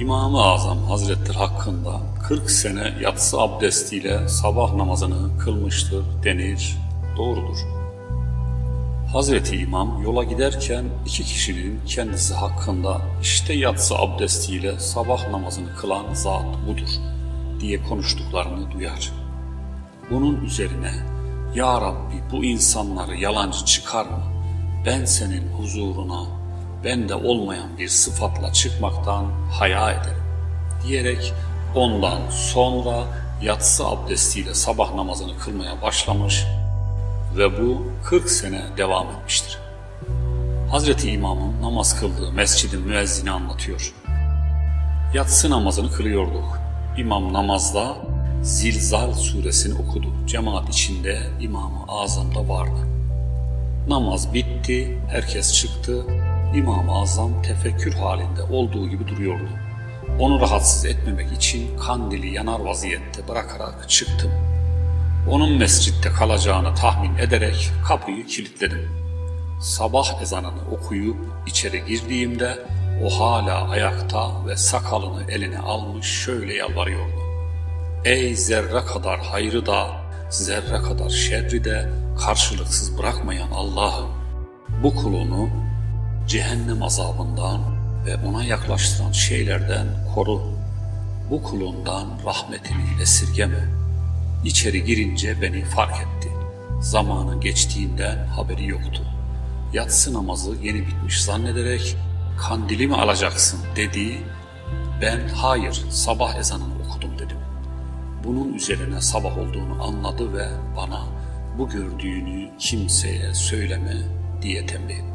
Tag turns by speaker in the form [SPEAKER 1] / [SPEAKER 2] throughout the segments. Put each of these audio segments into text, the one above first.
[SPEAKER 1] İmam-ı Azam Hazretleri hakkında 40 sene yatsı abdestiyle sabah namazını kılmıştır denir, doğrudur. Hazreti İmam yola giderken iki kişinin kendisi hakkında işte yatsı abdestiyle sabah namazını kılan zat budur diye konuştuklarını duyar. Bunun üzerine Ya Rabbi bu insanları yalancı çıkar mı? Ben senin huzuruna bende olmayan bir sıfatla çıkmaktan haya ederim diyerek ondan sonra yatsı abdestiyle sabah namazını kılmaya başlamış ve bu 40 sene devam etmiştir. Hazreti İmam'ın namaz kıldığı mescidin müezzini anlatıyor. Yatsı namazını kılıyorduk. İmam namazda Zilzal suresini okudu. Cemaat içinde İmam-ı Azam da vardı. Namaz bitti, herkes çıktı. İmam-ı Azam tefekkür halinde olduğu gibi duruyordu. Onu rahatsız etmemek için kandili yanar vaziyette bırakarak çıktım. Onun mescitte kalacağını tahmin ederek kapıyı kilitledim. Sabah ezanını okuyup içeri girdiğimde o hala ayakta ve sakalını eline almış şöyle yalvarıyordu. Ey zerre kadar hayrı da, zerre kadar şerri de karşılıksız bırakmayan Allah'ım, bu kulunu cehennem azabından ve ona yaklaştıran şeylerden koru. Bu kulundan rahmetini esirgeme. İçeri girince beni fark etti. Zamanın geçtiğinden haberi yoktu. Yatsı namazı yeni bitmiş zannederek kandili mi alacaksın dedi. Ben hayır sabah ezanını okudum dedim. Bunun üzerine sabah olduğunu anladı ve bana bu gördüğünü kimseye söyleme diye tembih etti.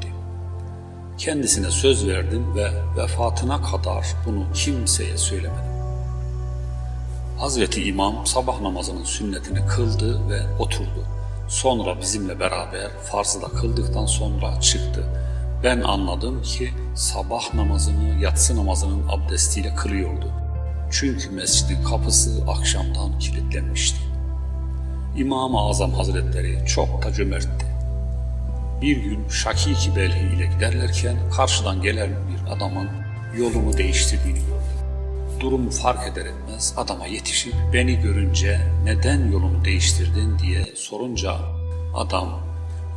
[SPEAKER 1] Kendisine söz verdim ve vefatına kadar bunu kimseye söylemedim. Hazreti İmam sabah namazının sünnetini kıldı ve oturdu. Sonra bizimle beraber farzı da kıldıktan sonra çıktı. Ben anladım ki sabah namazını yatsı namazının abdestiyle kılıyordu. Çünkü mescidin kapısı akşamdan kilitlenmişti. İmam-ı Azam Hazretleri çok da cömertti. Bir gün Şakiki Belhi ile giderlerken karşıdan gelen bir adamın yolunu değiştirdiğini gördüm. Durumu fark eder etmez adama yetişip beni görünce neden yolunu değiştirdin diye sorunca adam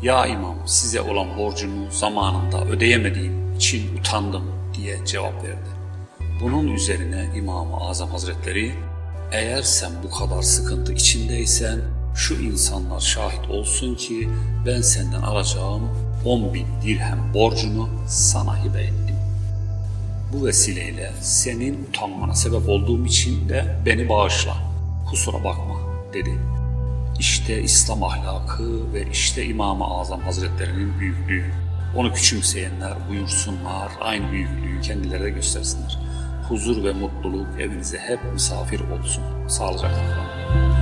[SPEAKER 1] ya imam size olan borcumu zamanında ödeyemediğim için utandım diye cevap verdi. Bunun üzerine İmam-ı Azam Hazretleri eğer sen bu kadar sıkıntı içindeysen şu insanlar şahit olsun ki ben senden alacağım 10 bin dirhem borcunu sana hibe ettim. Bu vesileyle senin utanmana sebep olduğum için de beni bağışla. Kusura bakma dedi. İşte İslam ahlakı ve işte İmam-ı Azam Hazretlerinin büyüklüğü. Onu küçümseyenler buyursunlar, aynı büyüklüğü kendilerine göstersinler. Huzur ve mutluluk evinize hep misafir olsun. Sağlıcakla kalın.